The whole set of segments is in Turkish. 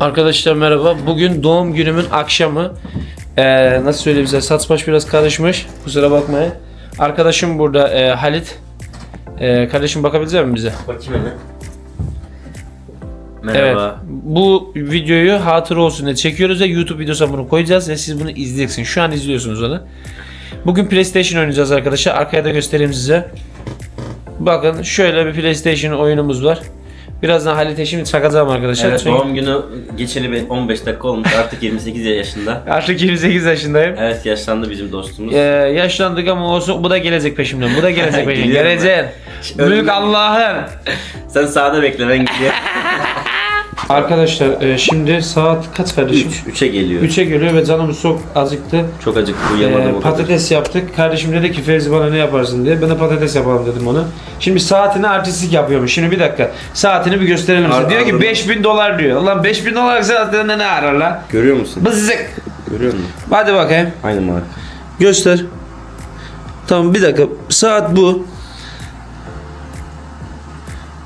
Arkadaşlar merhaba. Bugün doğum günümün akşamı. Ee, nasıl söyleyeyim size saç baş biraz karışmış. Kusura bakmayın. Arkadaşım burada e, Halit. Ee, kardeşim bakabilecek misin bize? Bakayım hemen. Evet. Merhaba. Bu videoyu hatıra olsun diye çekiyoruz ve YouTube videosuna bunu koyacağız ve siz bunu izleyeceksiniz. Şu an izliyorsunuz onu. Bugün PlayStation oynayacağız arkadaşlar. Arkaya da göstereyim size. Bakın şöyle bir PlayStation oyunumuz var. Birazdan Halit'e şimdi çakacağım arkadaşlar. Evet, Çünkü doğum günü geçeli bir 15 dakika olmuş. Artık 28 yaşında. Artık 28 yaşındayım. Evet yaşlandı bizim dostumuz. Ee, yaşlandık ama olsun bu da gelecek peşimden. Bu da gelecek peşimden. Öyle Büyük? Allah'ın. Sen sağda bekle ben gidiyorum. Arkadaşlar e, şimdi saat kaç kardeşim? 3. 3'e geliyor. 3'e geliyor ve canımız çok acıktı. Çok acıktı uyuyamadım Ee, o kadar. patates yaptık. Kardeşim dedi ki Fevzi bana ne yaparsın diye. Ben de patates yapalım dedim ona. Şimdi saatini artistik yapıyormuş. Şimdi bir dakika. Saatini bir gösterelim size. Ar- Diyor ki anladım. 5000 dolar diyor. Ulan 5000 dolar saatinde ne arar lan? Görüyor musun? Bızık. Görüyor musun? Hadi bakayım. Aynı marka. Göster. Tamam bir dakika. Saat bu.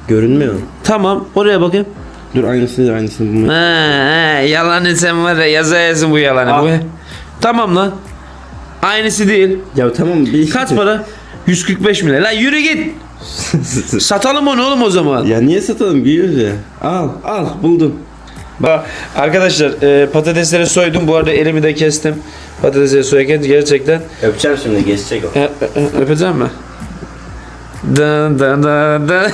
Görünmüyor. Tamam oraya bakayım. Dur aynısını aynısını bunu. Ha, ha, yalanı sen var ya yazayasın bu yalanı. Ah. Bu. Tamam lan. Aynısı değil. Ya tamam bir Kaç para? 145 milyon. Lan yürü git. Satalım onu oğlum o zaman. ya niye satalım biliyoruz ya. Al al buldum. Bak arkadaşlar e, patatesleri soydum. Bu arada elimi de kestim. Patatesleri soyarken gerçekten Öpeceğim şimdi geçecek o. e, e, e, öpeceğim mi? Dın dın dın dın.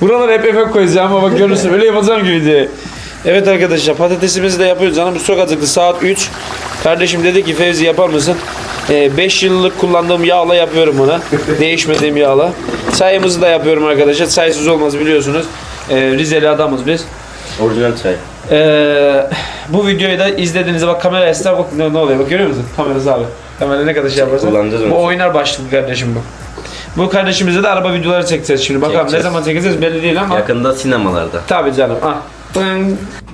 Buralar hep efekt koyacağım ama bak görürsün öyle yapacağım gibi diye. Evet arkadaşlar patatesimizi de yapıyoruz. Canım çok acıktı. Saat 3. Kardeşim dedi ki Fevzi yapar mısın? 5 yıllık kullandığım yağla yapıyorum ona. Değişmediğim yağla. Çayımızı da yapıyorum arkadaşlar. Çaysız olmaz biliyorsunuz. E, Rizeli adamız biz. Orijinal çay. Ee, bu videoyu da izlediğinizde bak kamera esnaf bak ne, ne oluyor bak görüyor musun? Kamerası abi. Kamera ne kadar şey yaparsa. Kullanacağız onu. Bu oynar başlıklı kardeşim bu. Bu kardeşimize de araba videoları çekeceğiz şimdi. Bakalım Çekeceğiz. ne zaman çekeceğiz belli değil ama. Yakında sinemalarda. Tabii canım. Ah.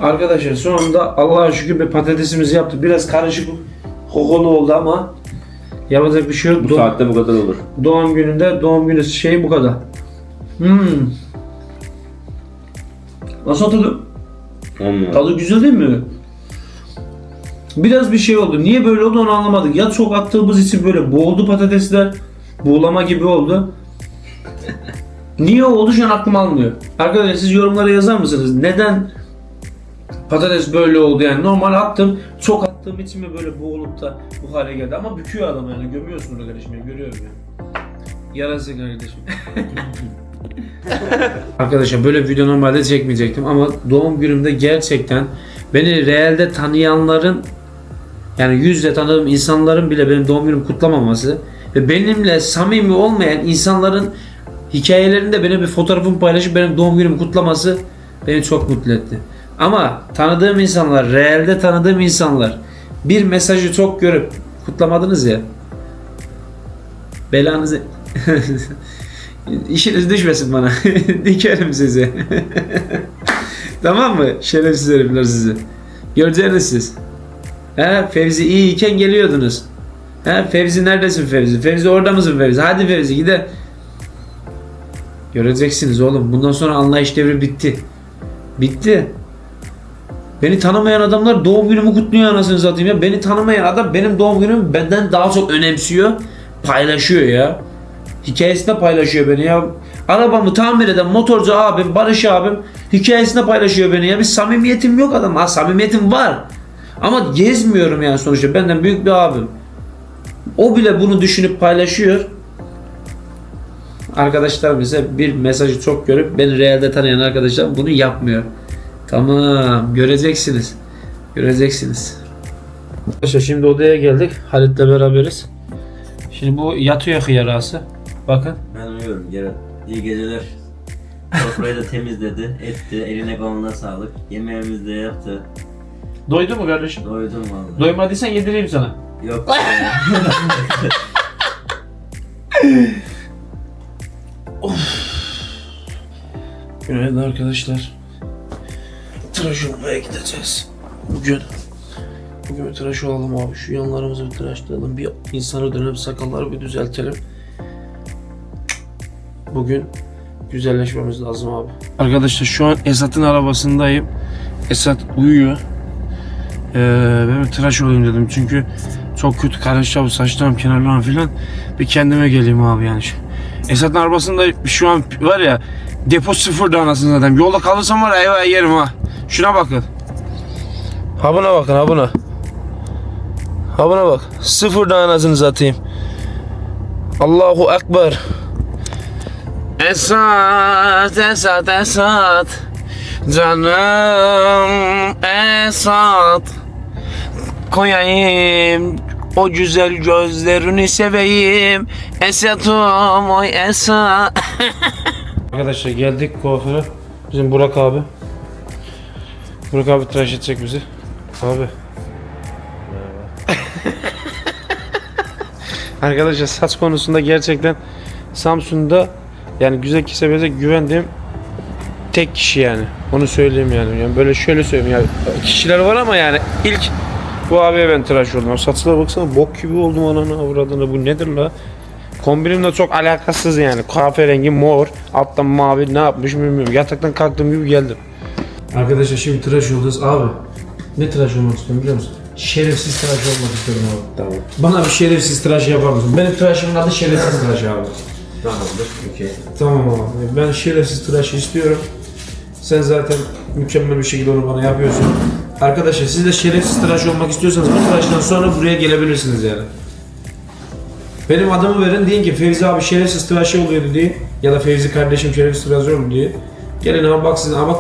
Arkadaşlar sonunda Allah'a şükür bir patatesimizi yaptık. Biraz karışık kokolu oldu ama yapacak bir şey yok. Bu Do- saatte bu kadar olur. doğum gününde doğum günü şeyi bu kadar. Hmm. Nasıl tadı? Olmuyor. Tadı güzel değil mi? Biraz bir şey oldu. Niye böyle oldu onu anlamadık. Ya çok attığımız için böyle boğuldu patatesler. Buğulama gibi oldu. Niye oldu şu an aklım almıyor. Arkadaşlar siz yorumlara yazar mısınız? Neden patates böyle oldu yani? Normal attım. Çok attığım için mi böyle boğulup da bu hale geldi? Ama büküyor adam yani. Gömüyorsun onu kardeşim. yani, Görüyorum yani. Yarası kardeşim. Arkadaşlar böyle bir video normalde çekmeyecektim ama doğum günümde gerçekten beni realde tanıyanların yani yüzle tanıdığım insanların bile benim doğum günümü kutlamaması ve benimle samimi olmayan insanların hikayelerinde benim bir fotoğrafımı paylaşıp benim doğum günümü kutlaması beni çok mutlu etti. Ama tanıdığım insanlar, realde tanıdığım insanlar bir mesajı çok görüp kutlamadınız ya. Belanızı İşiniz düşmesin bana. Dikerim sizi. tamam mı? Şerefsiz herifler sizi. Göreceğiniz siz. He, Fevzi iyiyken geliyordunuz. He, Fevzi neredesin Fevzi? Fevzi orada mısın Fevzi? Hadi Fevzi gide. Göreceksiniz oğlum. Bundan sonra anlayış devri bitti. Bitti. Beni tanımayan adamlar doğum günümü kutluyor anasını satayım ya. Beni tanımayan adam benim doğum günümü benden daha çok önemsiyor. Paylaşıyor ya. Hikayesinde paylaşıyor beni ya. Arabamı tamir eden motorcu abim, Barış abim hikayesinde paylaşıyor beni ya. Bir samimiyetim yok adam. Ha samimiyetim var. Ama gezmiyorum yani sonuçta. Benden büyük bir abim. O bile bunu düşünüp paylaşıyor. Arkadaşlarım ise bir mesajı çok görüp beni realde tanıyan arkadaşlar bunu yapmıyor. Tamam göreceksiniz. Göreceksiniz. Arkadaşlar şimdi odaya geldik. Halit'le beraberiz. Şimdi bu yatıyor hıyarası. Bakın. Ben uyuyorum yarın. İyi geceler. Sofrayı da temizledi, etti, eline koluna sağlık. Yemeğimizi de yaptı. Doydu mu kardeşim? Doydum vallahi. Doymadıysan yedireyim sana. Yok. Günaydın arkadaşlar. Tıraş olmaya gideceğiz. Bugün Bugün bir tıraş olalım abi. Şu yanlarımızı bir tıraşlayalım. Bir insana dönem sakalları bir düzeltelim. Bugün güzelleşmemiz lazım abi. Arkadaşlar şu an Esat'ın arabasındayım. Esat uyuyor. Ee, ben bir tıraş olayım dedim çünkü çok kötü karıştı bu saçlarım kenarlarım filan. Bir kendime geleyim abi yani. Esat'ın arabasında şu an var ya depo sıfır anasını zaten. Yolda kalırsam var ya eyvah yerim ha. Şuna bakın. Ha buna bakın ha buna. Ha buna bak. Sıfır anasını satayım. Allahu Ekber. Esat, Esat, Esat. Canım Esat. Koyayım o güzel gözlerini seveyim. Esat'ım oy Esat. Arkadaşlar geldik kuaföre. Bizim Burak abi. Burak abi tıraş edecek bizi. Abi. Arkadaşlar saç konusunda gerçekten Samsun'da yani güzel kesebilecek güvendiğim tek kişi yani. Onu söyleyeyim yani. yani böyle şöyle söyleyeyim yani kişiler var ama yani ilk bu abiye ben tıraş oldum. O saçlara baksana bok gibi oldum ananı avradına bu nedir la? Kombinimle çok alakasız yani. Kahverengi mor, alttan mavi ne yapmış bilmiyorum. Yataktan kalktığım gibi geldim. Arkadaşlar şimdi tıraş olacağız abi. Ne tıraş olmak istiyorum biliyor musun? Şerefsiz tıraş olmak istiyorum abi. Tamam. Bana bir şerefsiz tıraş yapar mısın? Benim tıraşımın adı şerefsiz tıraş abi. Tamamdır. Okey. Tamam abi. Ben şerefsiz tıraşı istiyorum. Sen zaten mükemmel bir şekilde onu bana yapıyorsun. Arkadaşlar siz de şerefsiz tıraş olmak istiyorsanız bu tıraştan sonra buraya gelebilirsiniz yani. Benim adımı verin deyin ki Fevzi abi şerefsiz tıraşı oluyordu diye ya da Fevzi kardeşim şerefsiz tıraşı oldu diye. Gelin abi bak sizin ama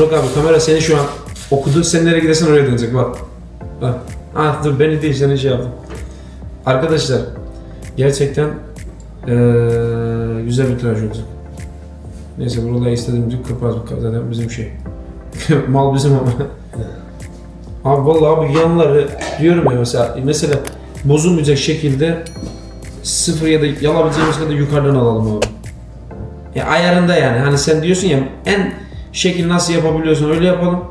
bak abi kamera seni şu an okudu sen nereye gidersen oraya dönecek bak. Bak. Ah dur beni değil seni şey yaptım. Arkadaşlar gerçekten eee, güzel bir tıraş olacak. Neyse buraları istediğimizi kaparız zaten bizim şey. Mal bizim ama. abi vallahi abi yanları diyorum ya mesela mesela bozulmayacak şekilde sıfır ya da yalabileceğimiz kadar yukarıdan alalım abi. Ya ayarında yani hani sen diyorsun ya en şekil nasıl yapabiliyorsun öyle yapalım.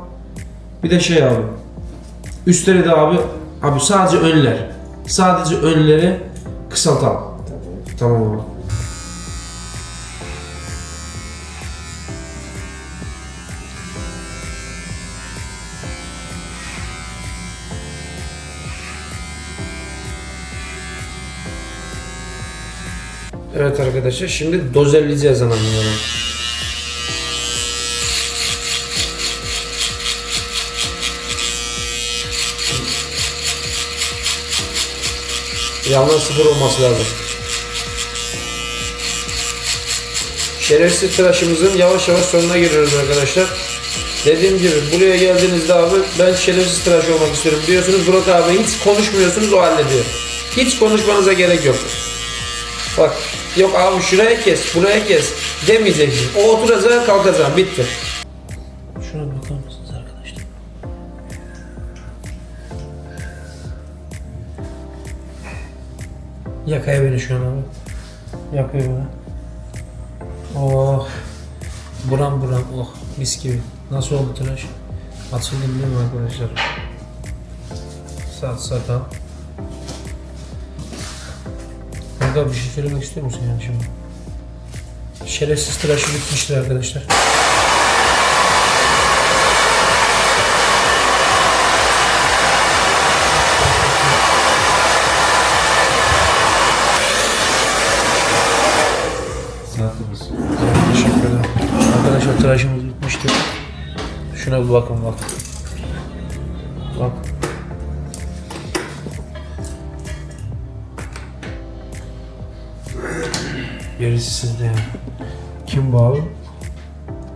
Bir de şey abi. Üstleri de abi abi sadece önler. Sadece önleri kısaltalım. Tamam abi. Evet arkadaşlar şimdi dozerleyeceğiz anamını. Yanlar sıfır olması lazım. Şerefsiz tıraşımızın yavaş yavaş sonuna giriyoruz arkadaşlar. Dediğim gibi buraya geldiğinizde abi ben şerefsiz tıraş olmak istiyorum diyorsunuz. Burak abi hiç konuşmuyorsunuz o hallediyor. Hiç konuşmanıza gerek yok. Bak yok abi şuraya kes, buraya kes demeyeceksin. O oturacak kalkacak bitti. Şuna bakar mısınız arkadaşlar? Yakaya beni şu an abi. Yakıyor beni. Oh. Buram buram oh mis gibi. Nasıl oldu tıraş? Değil mi arkadaşlar? Saat sakal. Kanka bir şey söylemek istiyor musun yani şimdi? Şerefsiz tıraşı bitmiştir arkadaşlar. Teşekkür ederim. Arkadaşlar tıraşımız bitmiştir. Şuna bir bakın bak. Bak. Gerisi sizde yani. Kim bu abi?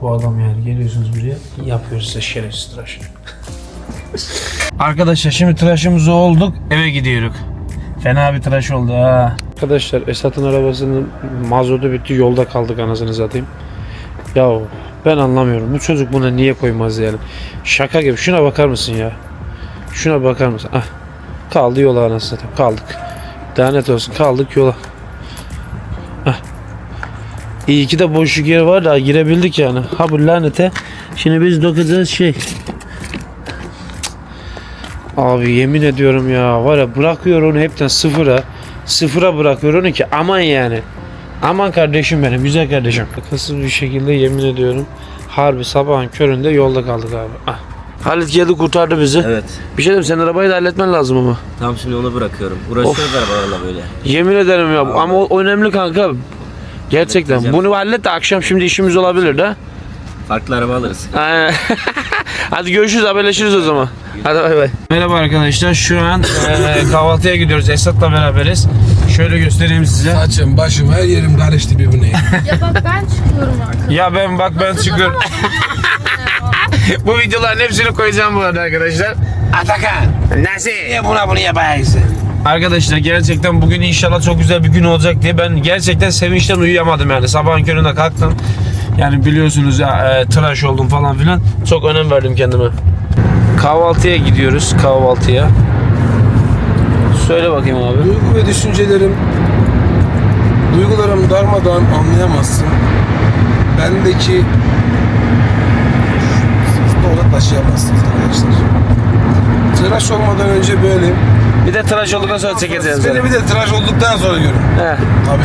Bu adam yani. Geliyorsunuz buraya. Yapıyoruz size şerefsiz tıraş. Arkadaşlar şimdi tıraşımız olduk eve gidiyoruz. Fena bir tıraş oldu ha. Arkadaşlar Esat'ın arabasının mazotu bitti yolda kaldık anasını satayım. Ya ben anlamıyorum bu çocuk buna niye koymaz yani. Şaka gibi şuna bakar mısın ya. Şuna bakar mısın? Ah. Kaldı yola anasını satayım kaldık. Lanet olsun kaldık yola. İyi ki de boşluk yer var da girebildik yani. Ha bu lanete. Şimdi biz dokacağız şey. Abi yemin ediyorum ya var ya bırakıyor onu hepten sıfıra. Sıfıra bırakıyor onu ki aman yani. Aman kardeşim benim güzel kardeşim. Akılsız bir şekilde yemin ediyorum. Harbi sabahın köründe yolda kaldık abi. Ah. Halit geldi kurtardı bizi. Evet. Bir şey diyeyim senin arabayı da halletmen lazım ama. Tam şimdi onu bırakıyorum. Uğraşıyoruz arabalarla böyle. Yemin ederim ya ama o o önemli kanka. Gerçekten. Bunu hallet de akşam şimdi işimiz olabilir de. Farklı araba alırız. Aynen. Hadi görüşürüz haberleşiriz o zaman. Hadi bay bay. Merhaba arkadaşlar şu an eee, kahvaltıya gidiyoruz Esat'la beraberiz. Şöyle göstereyim size. Saçım, başım, her yerim karıştı birbirine. Ya bak ben çıkıyorum artık. Ya ben bak ben çıkıyorum. bu videoların hepsini koyacağım bu arada arkadaşlar. Atakan. Nasıl? Niye buna bunu yapacaksın? Arkadaşlar gerçekten bugün inşallah çok güzel bir gün olacak diye ben gerçekten sevinçten uyuyamadım yani. Sabahın köründe kalktım. Yani biliyorsunuz ya e, tıraş oldum falan filan. Çok önem verdim kendime. Kahvaltıya gidiyoruz kahvaltıya. Söyle bakayım abi. Duygu ve düşüncelerim, duygularım darmadan anlayamazsın. Bendeki ona taşıyamazsınız arkadaşlar. Tıraş olmadan önce böyleyim. Bir de tıraş olduktan sonra çekeceğiz. Beni bir de tıraş olduktan sonra görün. He. Tabii.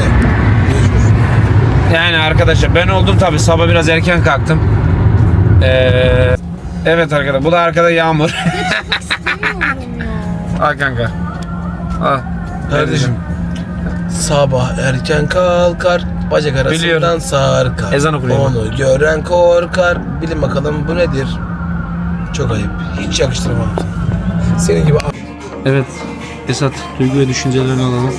Mecbur. Yani arkadaşlar ben oldum tabi sabah biraz erken kalktım. Ee, evet arkadaşlar bu da arkada Yağmur. İstemiyorum ya. Al kanka. Al. Kardeşim. Sabah erken kalkar, bacak arasından Biliyorum. sarkar. Ezan okunuyor. Onu gören korkar. Bilin bakalım bu nedir? Çok ayıp. Hiç yakıştıramam. Senin gibi Evet. Esat duygu ve düşüncelerini alalım.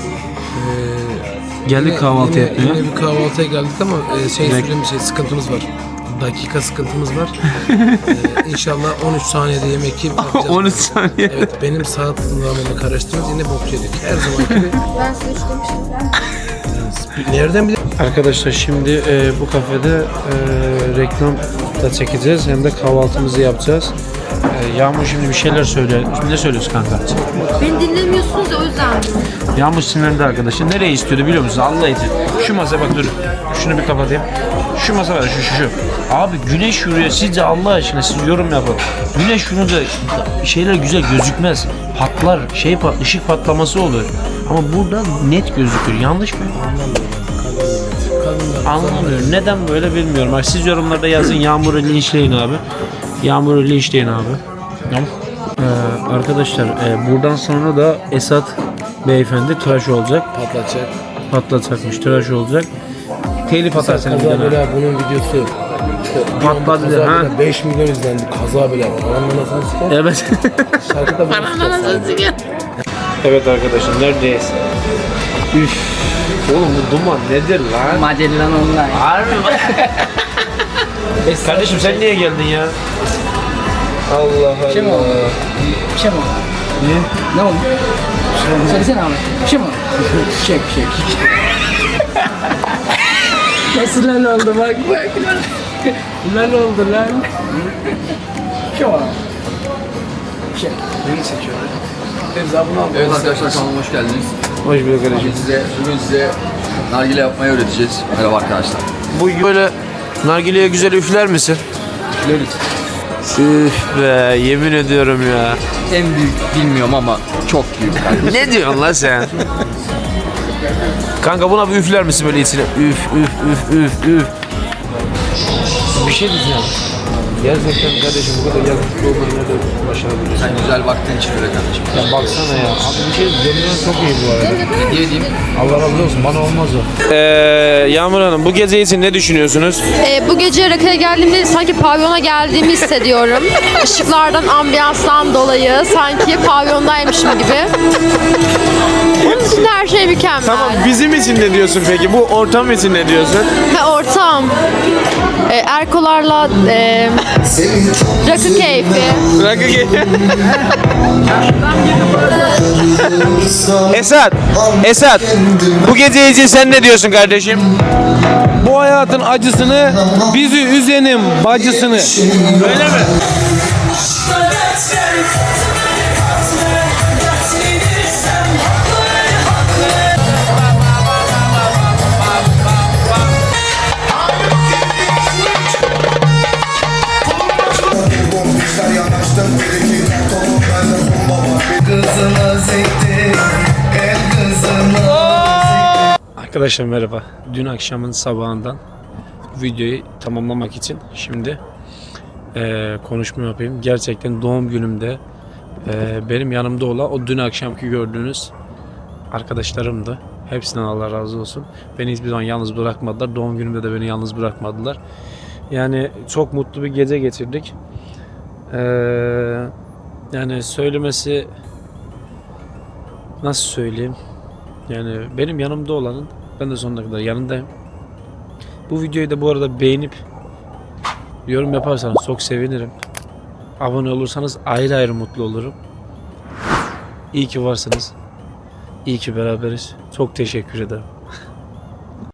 Geldik Yine- kahvaltı yine, yapmaya. Yine bir kahvaltıya geldik ama e, şey söyleyeyim bir şey sıkıntımız var. Dakika sıkıntımız var. e, inşallah 13 saniyede yemek yiyip yapacağız. 13 saniye. Evet benim saat zamanını karıştırıyoruz yine bok yedik. Her zamanki gibi. Ben size üç demiştim. Nereden bile Arkadaşlar şimdi e, bu kafede e, reklam da çekeceğiz hem de kahvaltımızı yapacağız. E, Yağmur şimdi bir şeyler söyle. Şimdi ne söylüyorsun kanka? Beni dinlemiyorsunuz o yüzden. Yağmur sinirlendi arkadaşlar. Nereye istiyordu biliyor musunuz? Allah için. Şu masa bak dur. Şunu bir kapatayım. Şu masa var şu şu şu. Abi güneş vuruyor. Sizce Allah aşkına siz yorum yapın. Güneş vurunca şeyler güzel gözükmez. Patlar. Şey pat, ışık patlaması olur. Ama burada net gözükür. Yanlış mı? Anlamıyorum. Neden böyle bilmiyorum. Bak siz yorumlarda yazın. Yağmur'u linçleyin abi. Yağmur'u linçleyin abi. Tamam. Ee, arkadaşlar e, buradan sonra da Esat beyefendi tıraş olacak. patlatacak. Patlatacakmış tıraş olacak. Telif atar senin Kaza videona. bela bunun videosu. Patladı, Kaza ha? bela 5 milyon izlendi. Kaza bela. Ananı nasıl siker? Evet. Şarkı da bunu siker. evet arkadaşlar neredeyiz? Üf. Oğlum bu duman nedir lan? Magellan Online. Harbi mi? Kardeşim sen niye geldin ya? Allah Allah. şey mi oldu? Bir şey mi oldu? Niye? Ne oldu? Söylesene abi. Bir şey mi oldu? Bir şey, bir şey. Nasıl lan oldu bak bak lan. Lan oldu lan. Bir şey oldu. Bir şey. Evet arkadaşlar kanalıma hoş geldiniz. Hoş bulduk kardeşim. Size, bugün size nargile yapmayı öğreteceğiz. Merhaba arkadaşlar. Bu böyle nargileye güzel üfler misin? Üf be yemin ediyorum ya. En büyük bilmiyorum ama çok büyük. ne diyorsun lan sen? Kanka buna bir üfler misin böyle içine? Üf üf üf üf üf. Bir şey diyeceğim. Gerçekten kardeşim bu kadar yakışıklı olmanı nerede başarabilirsin? Sen güzel vaktin için öyle kardeşim. Ya baksana ya. Abi bir şey görünen çok iyi bu arada. Hediye edeyim. Allah razı olsun bana olmaz o. Ee, Yağmur Hanım bu gece için ne düşünüyorsunuz? Ee, bu gece rakıya geldiğimde sanki pavyona geldiğimi hissediyorum. Işıklardan, ambiyanstan dolayı sanki pavyondaymışım gibi. Onun için her şey mükemmel. Tamam bizim için ne diyorsun peki? Bu ortam için ne diyorsun? Ve ortam. Ee, Erkolarla e, rakı keyfi. Rakı Esat, Esat. Bu gece için sen ne diyorsun kardeşim? Bu hayatın acısını bizi üzenin bacısını. Öyle mi? Arkadaşlar merhaba. Dün akşamın sabahından videoyu tamamlamak için şimdi e, konuşma yapayım. Gerçekten doğum günümde e, benim yanımda olan o dün akşamki gördüğünüz arkadaşlarımdı. Hepsinden Allah razı olsun. Beni hiçbir zaman yalnız bırakmadılar. Doğum günümde de beni yalnız bırakmadılar. Yani çok mutlu bir gece geçirdik. Ee, yani söylemesi nasıl söyleyeyim? Yani benim yanımda olanın ben de sonuna kadar yanındayım. Bu videoyu da bu arada beğenip yorum yaparsanız çok sevinirim. Abone olursanız ayrı ayrı mutlu olurum. İyi ki varsınız. İyi ki beraberiz. Çok teşekkür ederim.